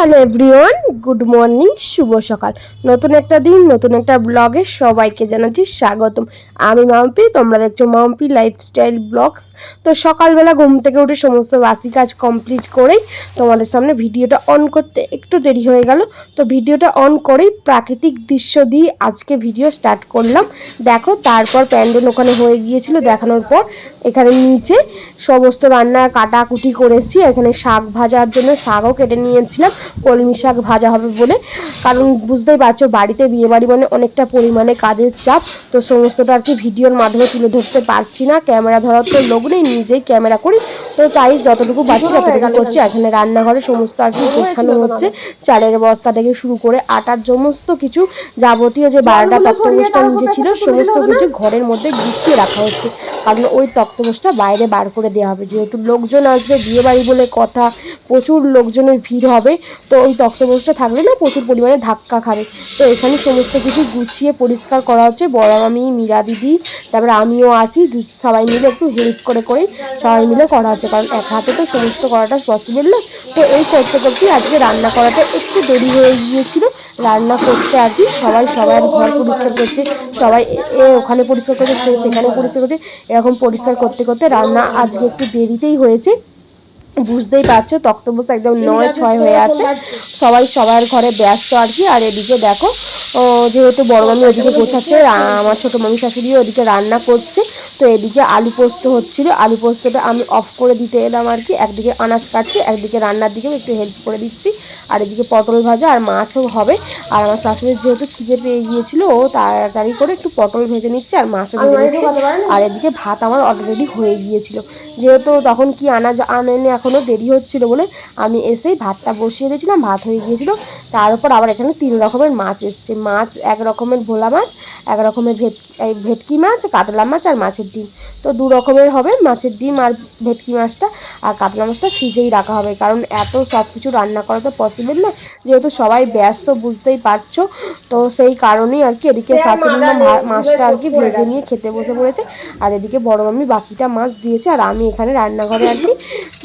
Hello everyone, good morning, শুভ সকাল। নতুন একটা দিন, নতুন একটা ব্লগে সবাইকে জানাচ্ছি স্বাগতম। আমি মাম্পি, তোমরা দেখছ মাম্পি লাইফস্টাইল ব্লগস তো সকালবেলা ঘুম থেকে উঠে সমস্ত বাসি কাজ কমপ্লিট করেই তোমাদের সামনে ভিডিওটা অন করতে একটু দেরি হয়ে গেল। তো ভিডিওটা অন করেই প্রাকৃতিক দৃশ্য দিয়ে আজকে ভিডিও স্টার্ট করলাম। দেখো, তারপর প্যান্ডেল ওখানে হয়ে গিয়েছিল, দেখানোর পর এখানে নিচে সমস্ত রান্না কাটাকুটি করেছি। এখানে শাক ভাজার জন্য শাকও কেটে নিয়েছিলাম। কলমি শাক ভাজা হবে বলে। কারণ বুঝতেই পারছ বাড়িতে বিয়ে বাড়ি মানে অনেকটা পরিমাণে কাজের চাপ। তো সমস্তটা আর কি ভিডিওর মাধ্যমে তুলে ধরতে পারছি না। ক্যামেরা ধরার তো লোক নেই নিজেই ক্যামেরা করি। তো তাই যতটুকু পারছি ততটুকু করছি। এখানে রান্নাঘরে সমস্ত আর কি গোছানো হচ্ছে। চালের বস্তা থেকে শুরু করে আটার সমস্ত কিছু যাবতীয় যে বারোটা তক্তপোষটা নিজে ছিল সমস্ত কিছু ঘরের মধ্যে গুছিয়ে রাখা হচ্ছে। কারণ ওই তক্তপোষটা বাইরে বার করে দেওয়া হবে। যেহেতু লোকজন আসবে বিয়ে বাড়ি বলে কথা প্রচুর লোকজনের ভিড় হবে। তো ওই তক্তপোষটা থাকলে না প্রচুর পরিমাণে ধাক্কা খাবে। তো এখানে সমস্ত কিছু গুছিয়ে পরিষ্কার করা হচ্ছে। বড় আমি, মীরা দিদি, তারপরে আমিও আছি। সবাই মিলে একটু হেল্প করে করে সবাই মিলে করা হচ্ছে। কারণ এক হাতে তো সমস্ত করাটা পসিবল না। তো এই করতে করতে আজকে রান্না করাটা একটু দেরি হয়ে গিয়েছিল। রান্না করতে আর কি, সবাই সবার ঘর পরিষ্কার করছে। সবাই এ ওখানে পরিষ্কার করছে সেখানে পরিষ্কার করছে। এরকম পরিষ্কার করতে করতে রান্না আজকে একটু দেরিতেই হয়েছে। বুঝতেই পারছ তক্তবোস একদম নয় ছয় হয়ে আছে। সবাই সবার ঘরে ব্যস্ত আর কি আর এদিকে দেখো ও, যেহেতু বড় মামি ওদিকে গোছাচ্ছে আমার ছোট মামি শাশুড়ি ওদিকে রান্না করছে তো এদিকে আলু পোস্ত হচ্ছিল আলু পোস্তটা আমি অফ করে দিতে এলাম আর কি একদিকে আনাজ কাটছি একদিকে রান্নার দিকেও একটু হেল্প করে দিচ্ছি আর এদিকে পটল ভাজা আর মাছও হবে আর আমার শাশুড়ির যেহেতু খিদে পেয়ে গিয়েছিল ও তাড়াতাড়ি করে একটু পটল ভেজে নিচ্ছে আর মাছও ভেজে নিচ্ছে আর এদিকে ভাত আমার অলরেডি হয়ে গিয়েছিল। যেহেতু তখন কি আনা আনেনি এখনও দেরি হচ্ছিল বলে আমি এসেই ভাতটা বসিয়ে দিয়েছিলাম, ভাত হয়ে গিয়েছিল। তার উপর আবার এখানে তিন রকমের মাছ এসছে। মাছ, এক রকমের ভোলা মাছ, এক রকমের ভেট এই ভেটকি মাছ কাতলা মাছ আর মাছের ডিম। তো দু রকমের হবে মাছের ডিম আর ভেটকি মাছটা। আর কাতলা মাছটা ফ্রিজেই রাখা হবে কারণ এত সব কিছু রান্না করা তো পসিবল না। যেহেতু সবাই ব্যস্ত বুঝতেই পারছ। তো সেই কারণেই আর কি এদিকে শাশুড়ি মা মা- মাছটা আর কি ভেজে নিয়ে খেতে বসে পড়েছে। আর এদিকে বড় মামি বাকিটা মাছ দিয়েছে আর আমি এখানে রান্নাঘরে আর কি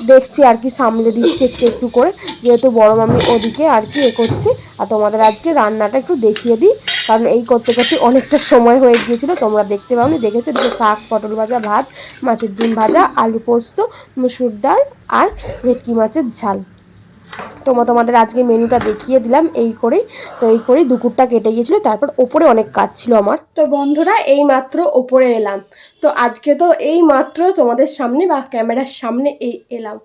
দেখছি আর কি সামলে দিচ্ছি একটু একটু করে। যেহেতু বড় মামি ওদিকে আর কি এ করছে। আর তোমাদের আজকে রান্নাটা একটু দেখিয়ে দিই। কারণ এই করতে করতে অনেকটা সময় হয়ে গিয়েছিল। তোমরা দেখতে পাওনি, দেখেছ? যে শাক, পটল ভাজা, ভাত, মাছের ডিম ভাজা, আলু পোস্ত, মুসুর ডাল আর ভেটকি মাছের ঝাল। তোমার তোমাদের আজকে মেনুটা দেখিয়ে দিলাম, এই করেই, তো এই করেই দুপুরটা কেটে গিয়েছিল, তারপর ওপরে অনেক কাজ ছিল আমার। তো বন্ধুরা, এই মাত্র ওপরে এলাম। তো আজকে তো এই মাত্র তোমাদের সামনে বা ক্যামেরার সামনে এই এলাম।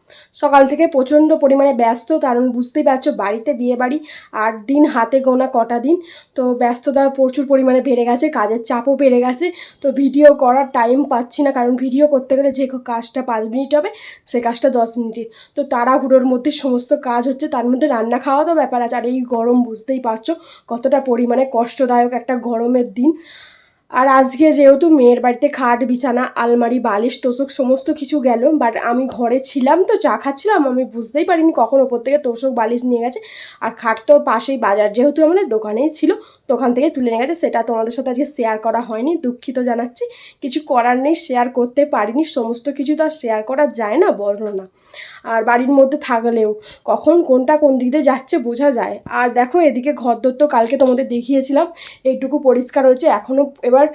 সকাল থেকে প্রচণ্ড পরিমাণে ব্যস্ত, কারণ বুঝতেই পারছ বাড়িতে বিয়ে বাড়ি আর দিন হাতে গোনা কটা দিন। তো ব্যস্ততা প্রচুর পরিমাণে বেড়ে গেছে, কাজের চাপও বেড়ে গেছে। তো ভিডিও করার টাইম পাচ্ছি না, কারণ ভিডিও করতে গেলে যে কাজটা পাঁচ মিনিট হবে, সে কাজটা দশ মিনিটে তো তাড়াহুড়োর মধ্যে সমস্ত কাজ হচ্ছে, তার মধ্যে রান্না খাওয়া তো ব্যাপার আছে। আর এই গরম বুঝতেই পারছ কতটা পরিমাণে কষ্টদায়ক একটা গরমের দিন। আর আজকে যেহেতু মেয়ের বাড়িতে খাট, বিছানা, আলমারি, বালিশ, তোষক সমস্ত কিছু গেল বাট আমি ঘরে ছিলাম তো, চা খাচ্ছিলাম, আমি বুঝতেই পারিনি কখন ওপর থেকে তোষক, বালিশ নিয়ে গেছে। আর খাট তো পাশেই বাজার, যেহেতু আমাদের দোকানেই ছিল দোকান থেকে তুলে নিয়ে গেছে। সেটা তোমাদের সাথে আজকে শেয়ার করা হয়নি, দুঃখিত জানাচ্ছি। কিছু করার নেই শেয়ার করতে পারিনি, সমস্ত কিছু তো আর শেয়ার করা যায় না, বর্ণনা। আর বাড়ির মধ্যে থাকলেও কখন কোনটা কোন দিক দিয়ে যাচ্ছে বোঝা যায়। আর দেখো এদিকে ঘরদোর তো কালকে তোমাদের দেখিয়েছিলাম, এইটুকু পরিষ্কার হয়েছে। এখনও এবার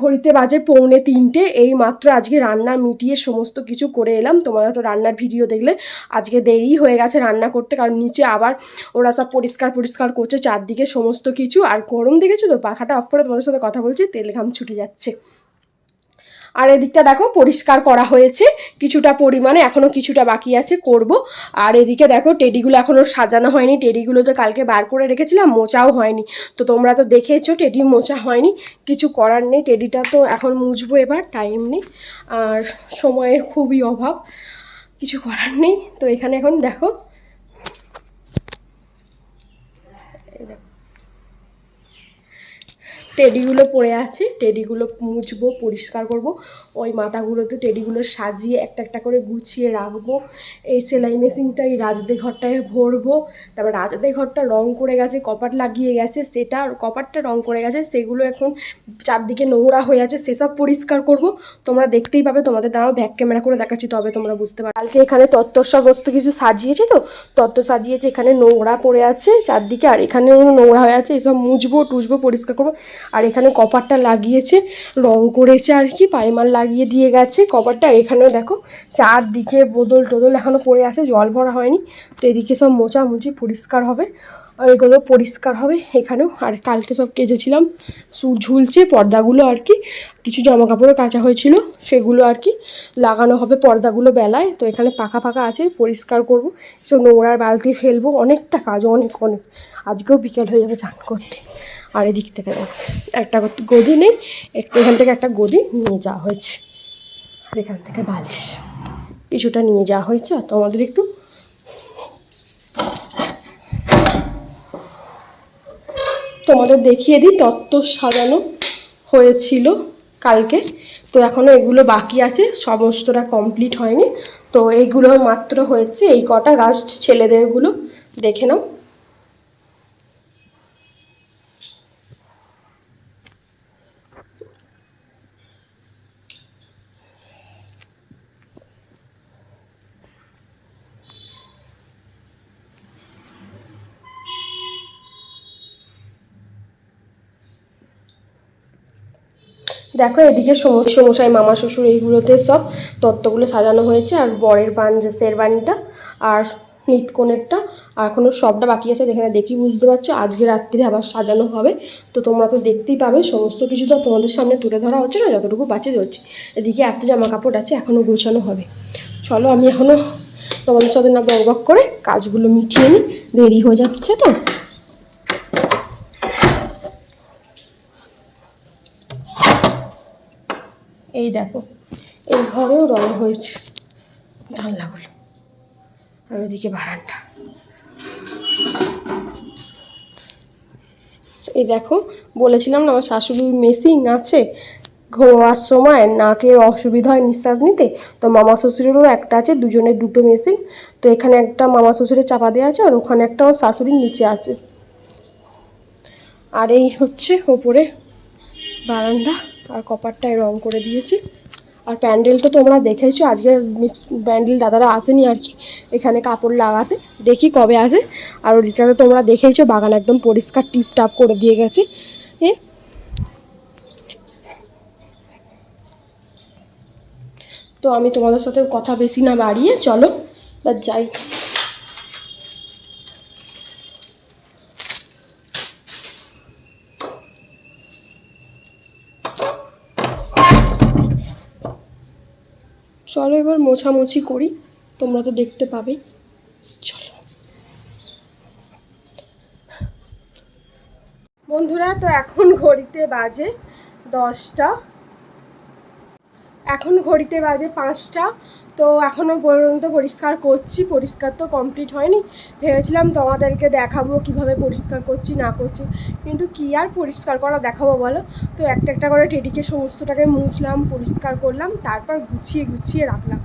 ঘড়িতে বাজে পৌনে তিনটে এই মাত্র আজকে রান্না মিটিয়ে সমস্ত কিছু করে এলাম। তোমরা তো রান্নার ভিডিও দেখলে আজকে দেরি হয়ে গেছে রান্না করতে, কারণ নিচে আবার ওরা সব পরিষ্কার পরিষ্কার করছে চারদিকে সমস্ত কিছু। আর গরম দেখেছ তো? পাখাটা অফ করে তোমাদের সাথে কথা বলছি, তেল ঘাম ছুটে যাচ্ছে। আর এদিকটা দেখো, পরিষ্কার করা হয়েছে, কিছুটা পরিমাণে এখনও কিছুটা বাকি আছে, করব। আর এদিকে দেখো, টেডিগুলো এখনও সাজানো হয়নি, টেডিগুলো তো কালকে বার করে রেখেছিলাম, মোচাও হয়নি। তো তোমরা তো দেখেছ টেডি মোচা হয়নি, কিছু করার নেই, টেডিটা তো এখন মুছবো এবার টাইম নেই। আর সময়ের খুবই অভাব, কিছু করার নেই। তো এখানে এখন দেখো এই দেখো টেডিগুলো পড়ে আছে, টেডিগুলো মুছবো, পরিষ্কার করব। ওই মাথাগুলোতে টেডিগুলো সাজিয়ে একটা একটা করে গুছিয়ে রাখব। এই সেলাই মেশিনটা এই রাজদের ঘরটায় ভরবো। তারপর রাজদের ঘরটা রং করে গেছে, কপাট লাগিয়ে গেছে, সেটা কপাটটা রং করে গেছে, সেগুলো এখন চারদিকে নোংরা হয়ে আছে, সেসব পরিষ্কার করব। তোমরা দেখতেই পাবে, তোমাদের দাঁড়াও ব্যাক ক্যামেরা করে দেখাচ্ছি, তবে তোমরা বুঝতে পারো কালকে এখানে তত্ত্বর সমস্ত কিছু সাজিয়েছে তো? তত্ত্ব সাজিয়েছে, এখানে নোংরা পড়ে আছে চারদিকে, আর এখানেও নোংরা হয়ে আছে, এসব মুছবো, টুছবো, পরিষ্কার করব। আর এখানে কপারটা লাগিয়েছে, রং করেছে আর কি পাইমার লাগিয়ে দিয়ে গেছে কপারটা। এখানেও দেখো, চারদিকে বোতল টোদল এখনও পড়ে আছে, জল ভরা হয়নি। তো এদিকে সব মোচামুচি পরিষ্কার হবে এগুলো পরিষ্কার হবে এখানেও। আর কালকে সব কেজেছিলাম সুর ঝুলছে পর্দাগুলো আর কি, কিছু জামা কাপড়ও কাচা হয়েছিল, সেগুলো আর কি লাগানো হবে পর্দাগুলো বেলায়। তো এখানে পাকা পাকা আছে, পরিষ্কার করব সব নোংরার বালতি ফেলব, অনেকটা কাজ, অনেক অনেক। আজকেও বিকেল হয়ে যাবে চান করতে। আর এদিক থেকে একটা গদি নেই এখান থেকে একটা গদি নিয়ে যাওয়া হয়েছে। এখান থেকে বালিশ। কিছুটা নিয়ে যাওয়া হয়েছে, আর তোমাদের একটু তোমাদের দেখিয়ে দিই, তত্ত্ব সাজানো হয়েছিল কালকে। তো এখনও এগুলো বাকি আছে, সমস্তটা কমপ্লিট হয়নি। তো এইগুলো মাত্র হয়েছে, এই কটা গাছ ছেলেদেরগুলো দেখে নাও। দেখো, এদিকে সমস্ত মশাই মামা শ্বশুর এইগুলোতে সব তত্ত্বগুলো সাজানো হয়েছে, আর বরের বান শেরবানিটা আর নিতকোণেরটা, আর এখনও সবটা বাকি আছে, যেখানে দেখি বুঝতে পারছ, আজকে রাত্রিরে আবার সাজানো হবে। তো তোমরা তো দেখতেই পাবে, সমস্ত কিছু তো তোমাদের সামনে তুলে ধরা হচ্ছে না, যতটুকু বাঁচে ধরছি। এদিকে এত জামা কাপড় আছে এখনও গোছানো হবে। চলো, আমি এখনও তোমাদের সাথে না বক করে কাজগুলো মিটিয়ে নিই, দেরি হয়ে যাচ্ছে তো। এই দেখো, এই ঘরেও রং হয়েছে। জানলাগুলো আর ওইদিকে বারান্দা। এই দেখো, বলেছিলাম না, আমার শাশুড়ির মেশিন আছে ঘুমাবার সময় নাকে অসুবিধা হয় নিঃশ্বাস নিতে, তো মামা শ্বশুরেরও একটা আছে দুজনের দুটো মেশিন তো এখানে একটা মামা শ্বশুরের চাপা দেওয়া আছে, আর ওখানে একটা আমার শাশুড়ির নিচে আছে। আর এই হচ্ছে ওপরে বারান্দা। আর কপারটায় রং করে দিয়েছি। আর প্যান্ডেল তো তোমরা দেখেছ, আজকে মিস প্যান্ডেল দাদারা আসেনি আর কি এখানে কাপড় লাগাতে। দেখি কবে আসে। আর তো তোমরা দেখেইছো বাগান একদম পরিষ্কার, টিপটাপ করে দিয়ে গেছে। এ। তো আমি তোমাদের সাথে কথা বেশি না বাড়িয়ে, চলো বা যাই চলো এবার মোছামুছি করি, তোমরা তো দেখতে পাবে। চলো। বন্ধুরা, তো এখন ঘড়িতে বাজে দশটা। এখন ঘড়িতে বাজে পাঁচটা। তো এখনও পর্যন্ত পরিষ্কার করছি, পরিষ্কার তো কমপ্লিট হয়নি। ভেবেছিলাম তোমাদেরকে দেখাবো কীভাবে পরিষ্কার করছি, না করছি। কিন্তু কি আর পরিষ্কার করা দেখাবো বলো? তো একটা একটা করে টেডিকে সমস্তটাকে মুছলাম, পরিষ্কার করলাম, তারপর গুছিয়ে গুছিয়ে রাখলাম।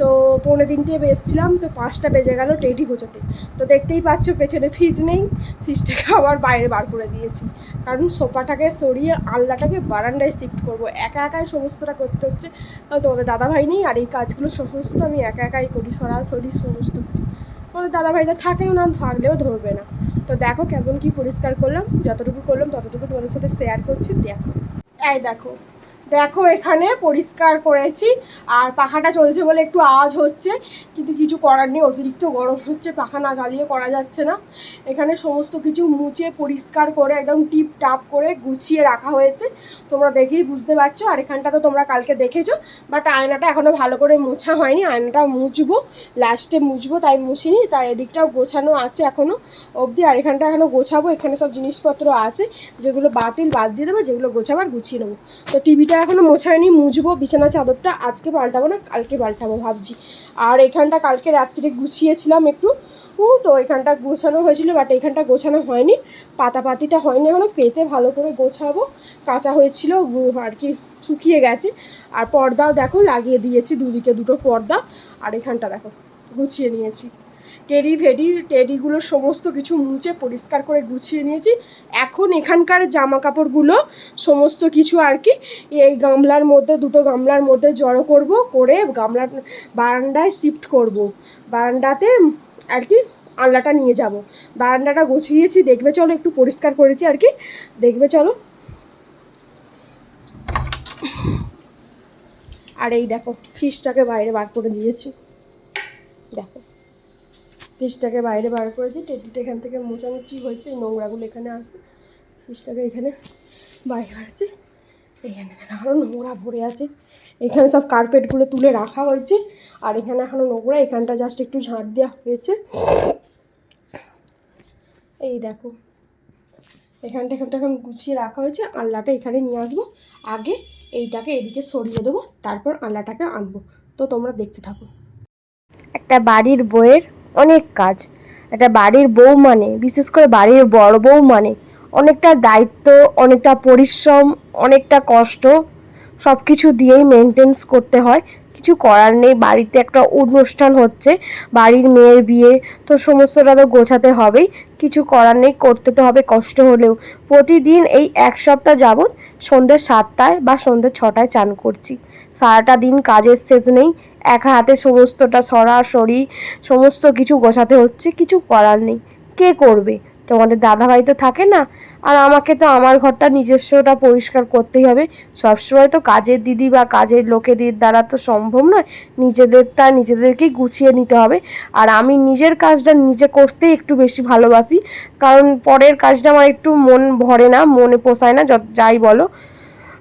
তো পৌনে তিনটে বেসছিলাম তো পাঁচটা বেজে গেল টেডি গোছাতে। তো দেখতেই পাচ্ছ পেছনে ফ্রিজ নেই, ফ্রিজটাকে আবার বাইরে বার করে দিয়েছি। কারণ সোফাটাকে সরিয়ে আলনাটাকে বারান্দায় শিফট করব। একা একাই সমস্তটা করতে হচ্ছে। তোমাদের দাদাভাই নেই, আর এই কাজগুলো সমস্ত আমি একা একাই করি, সরাসরি সমস্ত কিছু। তোমাদের দাদাভাইটা থাকেও না থাকলেও ধরবে না। তো দেখো কেমন কি পরিষ্কার করলাম, যতটুকু করলাম, ততটুকু তোমাদের সাথে শেয়ার করছি, দেখো। এই দেখো দেখো এখানে পরিষ্কার করেছি। আর পাখাটা চলছে বলে একটু আওয়াজ হচ্ছে, কিন্তু কিছু করার নেই, অতিরিক্ত গরম হচ্ছে, পাখা না জ্বালিয়ে করা যাচ্ছে না। এখানে সমস্ত কিছু মুছে পরিষ্কার করে একদম টিপ টাপ করে গুছিয়ে রাখা হয়েছে। তোমরা দেখেই বুঝতে পারছ, আর এখানটা তো তোমরা কালকে দেখেছ বাট আয়নাটা এখনও ভালো করে মোছা হয়নি, আয়নাটা মুছবো লাস্টে মুছবো, তাই মুছিনি, তাই এদিকটাও গোছানো আছে এখনও অবধি, আর এখানটা এখনও গোছাবো, এখানে সব জিনিসপত্র আছে, যেগুলো বাতিল বাদ দিয়ে দেবো, যেগুলো গোছাবার গুছিয়ে নেব। তো টিভিটা এখনও মোছায়নি, মুছবো, বিছানা চাদরটা আজকে পাল্টাবো না, কালকে পাল্টাবো ভাবছি। আর এখানটা কালকে রাত্রে গুছিয়েছিলাম একটু, ও তো এখানটা গোছানো হয়েছিল বাট এখানটা গোছানো হয়নি। পাতাপাতিটা হয়নি এখনও, পেতে ভালো করে গোছাবো। কাঁচা হয়েছিল আর কি শুকিয়ে গেছে। আর পর্দাও দেখো, লাগিয়ে দিয়েছি, দুদিকে দুটো পর্দা। আর এখানটা দেখো, গুছিয়ে নিয়েছি। টেডি ভেডি টেরিগুলো সমস্ত কিছু মুছে পরিষ্কার করে গুছিয়ে নিয়েছি। এখন এখানকার জামা কাপড়গুলো সমস্ত কিছু আর কি, এই গামলার মধ্যে, দুটো গামলার মধ্যে জড়ো করব, করে গামলার বারান্দায় শিফট করব। বারান্দাতে আর কি আলনাটা নিয়ে যাব। বারান্দাটা গুছিয়েছি, দেখবে চলো একটু পরিষ্কার করেছি আর কি, দেখবে চলো। আর এই দেখো ফিশটাকে বাইরে বার করে দিয়েছি। দেখো। ফিশটাকে বাইরে বার করেছি, টেডিটা এখান থেকে মোচামুচি হয়েছে নোংরাগুলো এখানে আছে। ফিশটাকে এখানে বাইরে বাড়ছে এখানে আরও নোংরা ভরে আছে। এখানে সব কার্পেটগুলো তুলে রাখা হয়েছে, আর এখানে এখনও নোংরা, এখানটা জাস্ট একটু ঝাঁট দেওয়া হয়েছে। এই দেখো, এখানটা এখানটা এখন গুছিয়ে রাখা হয়েছে, আল্লাটা এখানে নিয়ে আসব। আগে এইটাকে এদিকে সরিয়ে দেবো, তারপর আল্লাটাকে আনব। তো তোমরা দেখতে থাকো। একটা বাড়ির বউয়ের অনেক কাজ। একটা বাড়ির বউ মানে বিশেষ করে বাড়ির বড় বউ মানে অনেকটা দায়িত্ব, অনেকটা পরিশ্রম, অনেকটা কষ্ট সব কিছু দিয়েই মেনটেন্স করতে হয়। কিছু করার নেই, বাড়িতে একটা অনুষ্ঠান হচ্ছে, বাড়ির মেয়ের বিয়ে, তো সমস্তটা তো গোছাতে হবেই। কিছু করার নেই, করতে তো হবে, কষ্ট হলেও। প্রতিদিন এই এক সপ্তাহ যাবৎ সন্ধ্যে সাতটায় বা সন্ধ্যে ছটায় চান করছি। সারাটা দিন কাজের শেষ নেই এক হাতে সমস্তটা সরাসরি, সমস্ত কিছু গোছাতে হচ্ছে, কিছু করার নেই। কে করবে? তোমাদের দাদাভাই তো থাকে না। আর আমাকে তো আমার ঘরটা নিজস্বটা পরিষ্কার করতেই হবে। সবসময় তো কাজের দিদি বা কাজের লোকেদের দ্বারা তো সম্ভব নয়। নিজেদেরটা নিজেদেরকেই গুছিয়ে নিতে হবে। আর আমি নিজের কাজটা নিজে করতে একটু বেশি ভালোবাসি। কারণ পরের কাজটা আমার একটু মন ভরে না, মনে পোষায় না যাই বলো।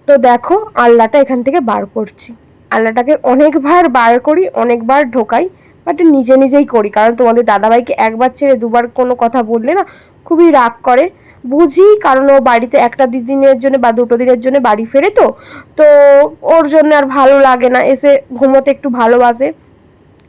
তো দেখো, আল্লাটা এখান থেকে বার করছি। আল্লাটাকে অনেকবার বার করি, অনেকবার ঢোকাই বাট নিজে নিজেই করি। কারণ তোমাদের দাদাভাইকে একবার ছেড়ে দুবার কোনো কথা বললে না, খুবই রাগ করে। বুঝি কারণ ও বাড়িতে একটা দিনের জন্য বা দুটো দিনের জন্য বাড়ি ফেরে তো তো ওর জন্য আর ভালো লাগে না। এসে ঘুমোতে একটু ভালোবাসে,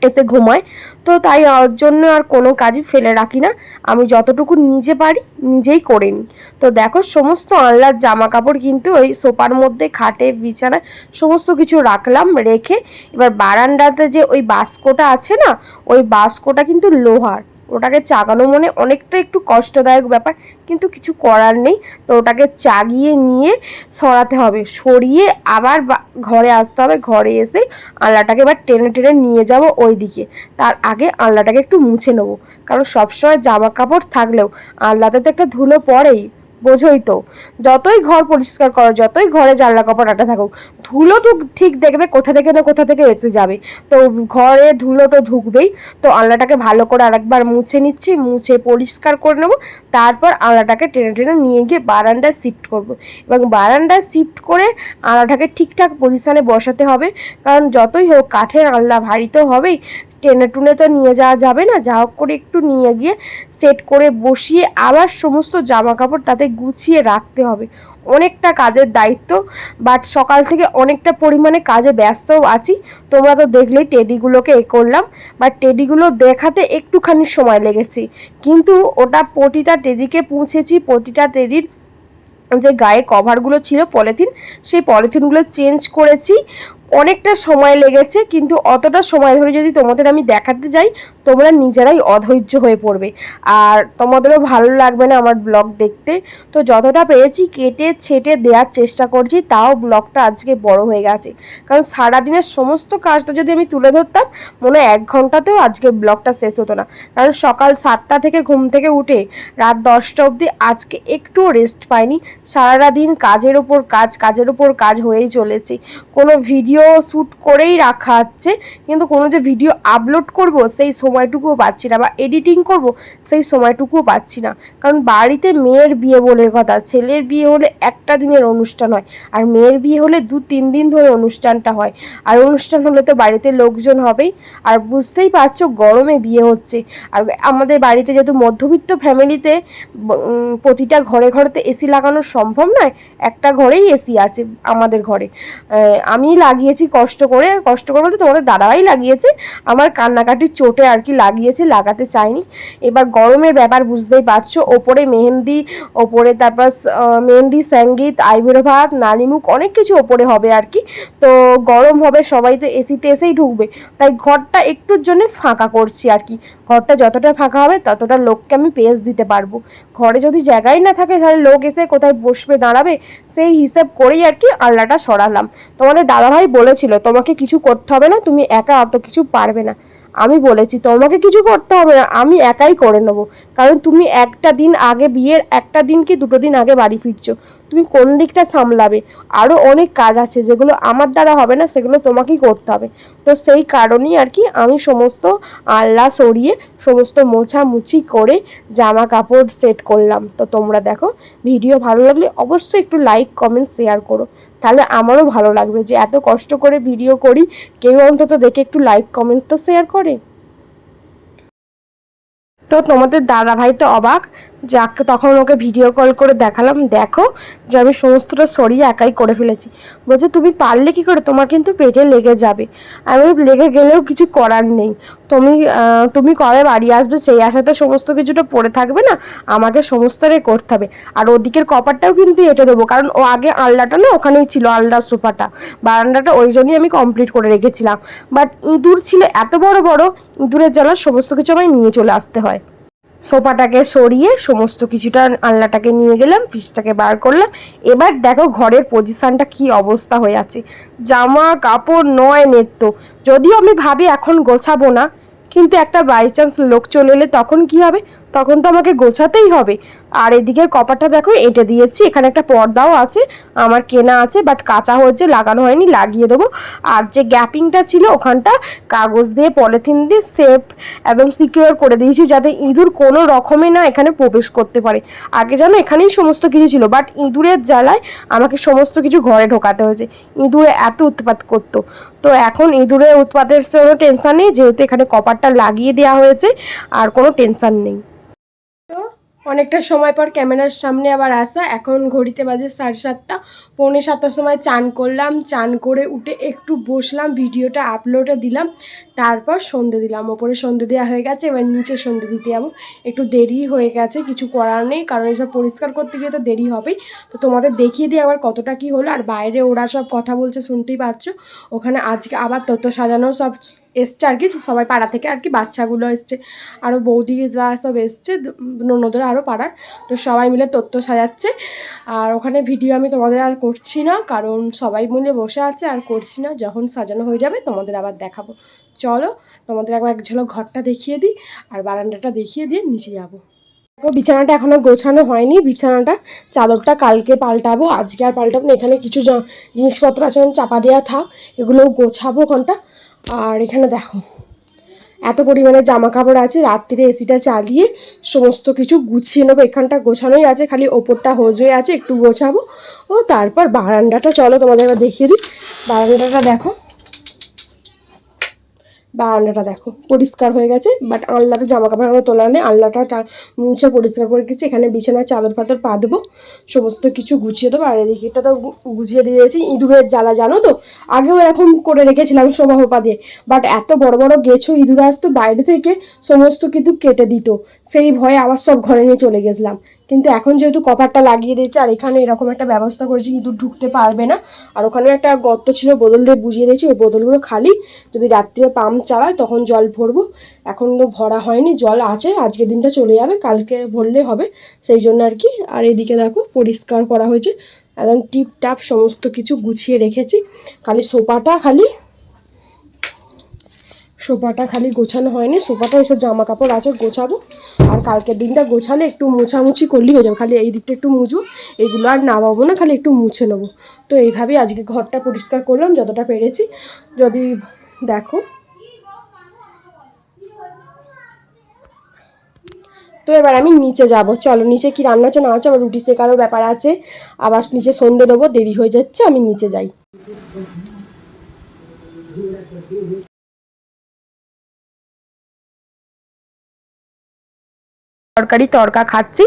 এসে ঘুমায়। তো তাই ওর জন্য আর কোনো কাজই ফেলে রাখি না। আমি যতটুকু নিজে পারি, নিজেই করে নিই। তো দেখো, সমস্ত আনলার জামা কাপড় কিন্তু ওই সোপার মধ্যে, খাটে, বিছানায় সমস্ত কিছু রাখলাম, রেখে এবার বারান্দাতে যে ওই বাস্কটা আছে না, ওই বাস্কটা কিন্তু লোহার। ওটাকে চাগানো মনে অনেকটা একটু কষ্টদায়ক ব্যাপার, কিন্তু কিছু করার নেই। তো ওটাকে চাগিয়ে নিয়ে সরাতে হবে। সরিয়ে আবার ঘরে আসতে হবে। ঘরে এসে আলনাটাকে এবার টেনে টেনে নিয়ে যাব ওই দিকে তার আগে আলনাটাকে একটু মুছে নেব। কারণ সবসময় জামা কাপড় থাকলেও আলনাতে তো একটা ধুলো পড়েই। বোঝোই তো। যতই ঘর পরিষ্কার করো, যতই ঘরে জানলা কাপড় আটা থাকুক, ধুলো তো ঠিক দেখবে কোথা থেকে না কোথা থেকে এসে যাবে। তো ঘরে ধুলো তো ঢুকবেই। তো আলনাটাকে ভালো করে আরেকবার মুছে নিচ্ছি, মুছে পরিষ্কার করে নেব, তারপর আলনাটাকে টেনে টেনে নিয়ে গিয়ে বারান্দায় শিফট করব। এবং বারান্দায় শিফট করে আলনাটাকে ঠিকঠাক পজিশানে বসাতে হবে। কারণ যতই হোক, কাঠের আলনা ভারী তো হবেই। টেনে টুনে তো নিয়ে যাওয়া যাবে না। যা হোক করে একটু নিয়ে গিয়ে সেট করে বসিয়ে আবার সমস্ত জামা কাপড় তাতে গুছিয়ে রাখতে হবে। অনেকটা কাজের দায়িত্ব বাট সকাল থেকে অনেকটা পরিমাণে কাজে ব্যস্তও আছি। তোমরা তো দেখলেই টেডিগুলোকে এ করলাম বাট টেডিগুলো দেখাতে একটুখানি সময় লেগেছে। কিন্তু ওটা প্রতিটা টেডিকে পৌঁছেছি প্রতিটা টেডির যে গায়ে কভারগুলো ছিল পলিথিন, সেই পলিথিনগুলো চেঞ্জ করেছি। অনেকটা সময় লেগেছে কিন্তু অতটা সময় ধরে যদি তোমাদের আমি দেখাতে যাই তোমরা নিজেরাই অধৈর্য হয়ে পড়বে। আর তোমাদেরও ভালো লাগবে না আমার ব্লগ দেখতে। তো যতটা পেরেছি কেটে ছেটে দেওয়ার চেষ্টা করছি, তাও ব্লগটা আজকে বড় হয়ে গেছে। কারণ সারাদিনের সমস্ত কাজটা যদি আমি তুলে ধরতাম, মনে এক ঘন্টাতেও আজকে ব্লগটা শেষ হতো না। কারণ সকাল সাতটা থেকে ঘুম থেকে উঠে রাত দশটা অবধি আজকে একটুও রেস্ট পাইনি। সারাটা দিন কাজের ওপর কাজ, কাজের ওপর কাজ হয়েই চলেছে। কোনো ভিডিও শ্যুট করেই রাখা হচ্ছে, কিন্তু কোনো যে ভিডিও আপলোড করব, সেই সময়টুকুও পাচ্ছি না বা এডিটিং করব, সেই সময়টুকুও পাচ্ছি না। কারণ বাড়িতে মেয়ের বিয়ে বলে কথা, ছেলের বিয়ে হলে একটা দিনের অনুষ্ঠান হয়, আর মেয়ের বিয়ে হলে দু তিন দিন ধরে অনুষ্ঠানটা হয়। আর অনুষ্ঠান হলে তো বাড়িতে লোকজন হবেই। আর বুঝতেই পারছ গরমে বিয়ে হচ্ছে। আর আমাদের বাড়িতে যেহেতু মধ্যবিত্ত ফ্যামিলিতে প্রতিটা ঘরে ঘরে তো এসি লাগানো সম্ভব নয়, একটা ঘরেই এসি আছে আমাদের ঘরে। আমি লাগিয়েছি কষ্ট করে কষ্ট করে বলতে তোমাদের দাদাভাই লাগিয়েছে। আমার কান্নাকাটির চোটে আর কি লাগিয়েছে লাগাতে চাইনি। এবার গরমের ব্যাপার বুঝতেই পারছ, ওপরে মেহেন্দি, ওপরে তারপর মেহেন্দি, সংগীত আইবুড়ো ভাত, নালিমুখ, অনেক কিছু ওপরে হবে আর কি। তো গরম হবে, সবাই তো এসিতে এসেই ঢুকবে। তাই ঘরটা একটুর জন্য ফাঁকা করছি আর কি। ঘরটা যতটা ফাঁকা হবে, ততটা লোককে আমি পেস দিতে পারব। ঘরে যদি জায়গাই না থাকে, তাহলে লোক এসে কোথায় বসবে, দাঁড়াবে, সেই হিসেব করেই আর কি আল্লাটা সরালাম। তোমাদের দাদাভাই বলেছিল, তোমাকে কিছু করতে হবে না, তুমি একা অত কিছু পারবে না। আমি বলেছি, তোমাকে কিছু করতে হবে না, আমি একাই করে নেব। কারণ তুমি একটা দিন আগে বিয়ের, একটা দিন কি দুটো দিন আগে বাড়ি ফিরছো। তুমি কোন দিকটা সামলাবে? আরও অনেক কাজ আছে যেগুলো আমার দ্বারা হবে না, সেগুলো তোমাকেই করতে হবে। তো সেই কারণেই আর কি আমি সমস্ত আল্লা সরিয়ে, সমস্ত মোছামুছি করে জামা কাপড় সেট করলাম। তো তোমরা দেখো, ভিডিও ভালো লাগলে অবশ্যই একটু লাইক কমেন্ট শেয়ার করো। তাহলে আমারও ভালো লাগবে যে এত কষ্ট করে ভিডিও করি, কেউ অন্তত দেখে একটু লাইক কমেন্ট তো শেয়ার করে। তো তোমাদের দাদা ভাই তো অবাক যাক, তখন ওকে ভিডিও কল করে দেখালাম। দেখো যে আমি সমস্তটা সরিয়ে একাই করে ফেলেছি। বলছে, তুমি পারলে কি করে? তোমার কিন্তু পেটে লেগে যাবে। আমি লেগে গেলেও কিছু করার নেই। তুমি তুমি কবে বাড়ি আসবে? সেই আশাতে সমস্ত কিছুটা পড়ে থাকবে না। আমাকে সমস্তটাই করতে হবে। আর ওদিকের কপারটাও কিন্তু এঁটে দেবো। কারণ ও আগে আলনাটা না ওখানেই ছিল, আলনার সোফাটা। বারান্দাটা ওই জন্যই আমি কমপ্লিট করে রেখেছিলাম। বাট ইঁদুর ছিল এত বড় বড়, ইঁদুরের জ্বালা সমস্ত কিছু আমায় নিয়ে চলে আসতে হয়। সোফাটাকে সরিয়ে সমস্ত কিছুটা আলনাটাকে নিয়ে গেলাম, ফ্রিজটাকে বার করলাম। এবার দেখো ঘরের পজিশানটা কি অবস্থা হয়ে আছে। জামা, কাপড় নয় নেত্য। যদিও আমি ভাবি এখন গোছাবো না, কিন্তু একটা বাই চান্স লোক চলে এলে তখন কি হবে? তখন তো আমাকে গোছাতেই হবে। আর এদিকের কপারটা দেখো, এঁটে দিয়েছি, এখানে একটা পর্দাও আছে, আমার কেনা আছে বাট কাঁচা হয়েছে লাগানো হয়নি, লাগিয়ে দেবো। আর যে গ্যাপিংটা ছিল ওখানটা কাগজ দিয়ে পলিথিন দিয়ে সেফ একদম সিকিউর করে দিয়েছি, যাতে ইঁদুর কোনো রকমে না এখানে প্রবেশ করতে পারে। আগে জানো এখানেই সমস্ত কিছু ছিল বাট ইঁদুরের জ্বালায় আমাকে সমস্ত কিছু ঘরে ঢোকাতে হয়েছে। ইঁদুরে এত উৎপাত করতো। তো এখন ইঁদুরের উৎপাতের কোনো টেনশান নেই, যেহেতু এখানে কপারটা লাগিয়ে দেওয়া হয়েছে, আর কোনো টেনশন নেই। অনেকটা সময় পর ক্যামেরার সামনে আবার আসা। এখন ঘড়িতে বাজে সাড়ে সাতটা। পৌনে সাতটার সময় চান করলাম। চান করে উঠে একটু বসলাম, ভিডিওটা আপলোডে দিলাম। তারপর সন্ধে দিলাম। ওপরে সন্ধে দেওয়া হয়ে গেছে, এবার নিচে সন্ধে দিতে যাব। একটু দেরি হয়ে গেছে, কিছু করার নেই, কারণ এসব পরিষ্কার করতে গিয়ে তো দেরি হবেই। তো তোমাদের দেখিয়ে দিই আবার কতটা কি হলো। আর বাইরে ওরা সব কথা বলছে, শুনতেই পাচ্ছ। ওখানে আজকে আবার তত সাজানো, সব এসছে আর কি, সবাই পাড়া থেকে আর কি, বাচ্চাগুলো এসছে আরও বৌদিরা সব এসছে ননদরা আরও পাড়ার, তো সবাই মিলে তত্ত্ব সাজাচ্ছে, আর ওখানে ভিডিও আমি তোমাদের আর করছি না, কারণ সবাই মিলে বসে আছে, আর করছি না, যখন সাজানো হয়ে যাবে তোমাদের আবার দেখাবো। চলো, তোমাদের একবার এক ঝলক ঘরটা দেখিয়ে দিই, আর বারান্দাটা দেখিয়ে দিয়ে নিচে যাব। বিছানাটা এখনও গোছানো হয়নি, বিছানাটা চাদরটা কালকে পাল্টাবো, আজকে আর পাল্টাবো না, এখানে কিছু জিনিসপত্র আছে চাপা দেওয়া থাক এগুলো গোছাবো ওখানটা আর এখানে দেখো, এত পরিমাণে জামা কাপড় আছে রাত্রিরে এসিটা চালিয়ে সমস্ত কিছু গুছিয়ে নেব। এখানটা গোছানোই আছে, খালি ওপরটা হোজ হয়ে আছে, একটু গোছাবো। ও, তারপর বারান্দাটা, চলো তোমাদের দেখিয়ে দিই। বারান্দাটা দেখো বারান্দাটা দেখো, পরিষ্কার হয়ে গেছে বাট আলনাতে জামা কাপড় তোলা নেই, আলনাটা মুছে পরিষ্কার করে গেছি এখানে বিছানায় চাদর ফাদর পা দেবো, সমস্ত কিছু গুছিয়ে দেবো, আর এদিকেটা তো গুছিয়ে দিয়েছি, ইঁদুরের জ্বালা, জানো তো? আগেও এরকম করে রেখেছিলাম শোভা হোপা দিয়ে বাট এত বড় বড় গেছো ইঁদুর আসতো বাইরে থেকে, সমস্ত কিছু কেটে দিত। সেই ভয়ে আবার সব ঘরে নিয়ে চলে গেছিলাম। কিন্তু এখন যেহেতু কভারটা লাগিয়ে দিয়েছে, আর এখানে এরকম একটা ব্যবস্থা করেছি, কিন্তু ঢুকতে পারবে না। আর ওখানে একটা গর্ত ছিল, বোতল দিয়ে বুঝিয়ে দিয়েছি, ওই বোতলগুলো খালি। যদি রাত্রে পাম্প চালায়, তখন জল ভরবো। এখন তো ভরা হয়নি, জল আছে আজকে দিনটা চলে যাবে, কালকে ভরলে হবে, সেই জন্য আর কি। আর এদিকে দেখো, পরিষ্কার করা হয়েছে। একদম টিপ টাপ সমস্ত কিছু গুছিয়ে রেখেছি। খালি সোফাটা খালি সোফাটা খালি গোছানো হয়নি। সোফাটা এসব জামা কাপড় আছে, গোছাবো। আর কালকের দিনটা গোছালে একটু মোছামুছি করলেই হয়ে যাবে। খালি এই দিকটা একটু মুছবো এগুলো আর নামাবো না, খালি একটু মুছে নেব। তো এইভাবেই আজকে ঘরটা পরিষ্কার করলাম, যতটা পেরেছি। যদি দেখো। তো এবার আমি নিচে যাব। চলো, নিচে কি রান্না আছে না আছে আবার রুটি শেখারও ব্যাপার আছে। আবার নিচে সন্ধে দেবো, দেরি হয়ে যাচ্ছে, আমি নিচে যাই। তরকারি, তরকা খাচ্ছি।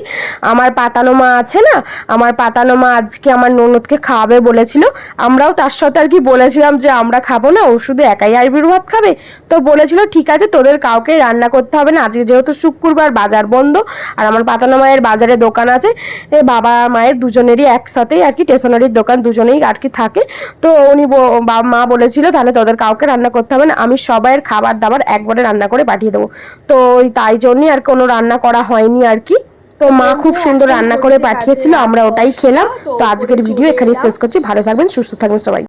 আমার পাতানো মা আছে না, আমার পাতানো মা আজকে আমার ননদকে খাওয়াবে বলেছিল। আমরাও তার সাথে আর কি বলেছিলাম যে আমরা খাব না, ও শুধু একাই আইবির ভাত খাবে। তো বলেছিল, ঠিক আছে, তোদের কাউকে রান্না করতে হবে না, আজকে যেহেতু শুক্রবার বাজার বন্ধ, আর আমার পাতানো মায়ের বাজারে দোকান আছে, এ বাবা মায়ের দুজনেরই একসাথেই আর কি স্টেশনারির দোকান, দুজনেই আর কি থাকে। তো উনি মা বলেছিল, তাহলে তোদের কাউকে রান্না করতে হবে না, আমি সবাইয়ের খাবার দাবার একবারে রান্না করে পাঠিয়ে দেবো। তো তাই জন্যই আর কোনো রান্না করা হয়নি আর কি। তো মা খুব সুন্দর রান্না করে পাঠিয়েছিল আমরা ওটাই খেলাম। তো আজকের ভিডিও এখানে শেষ করছি। ভালো থাকবেন সুস্থ থাকবেন সবাই।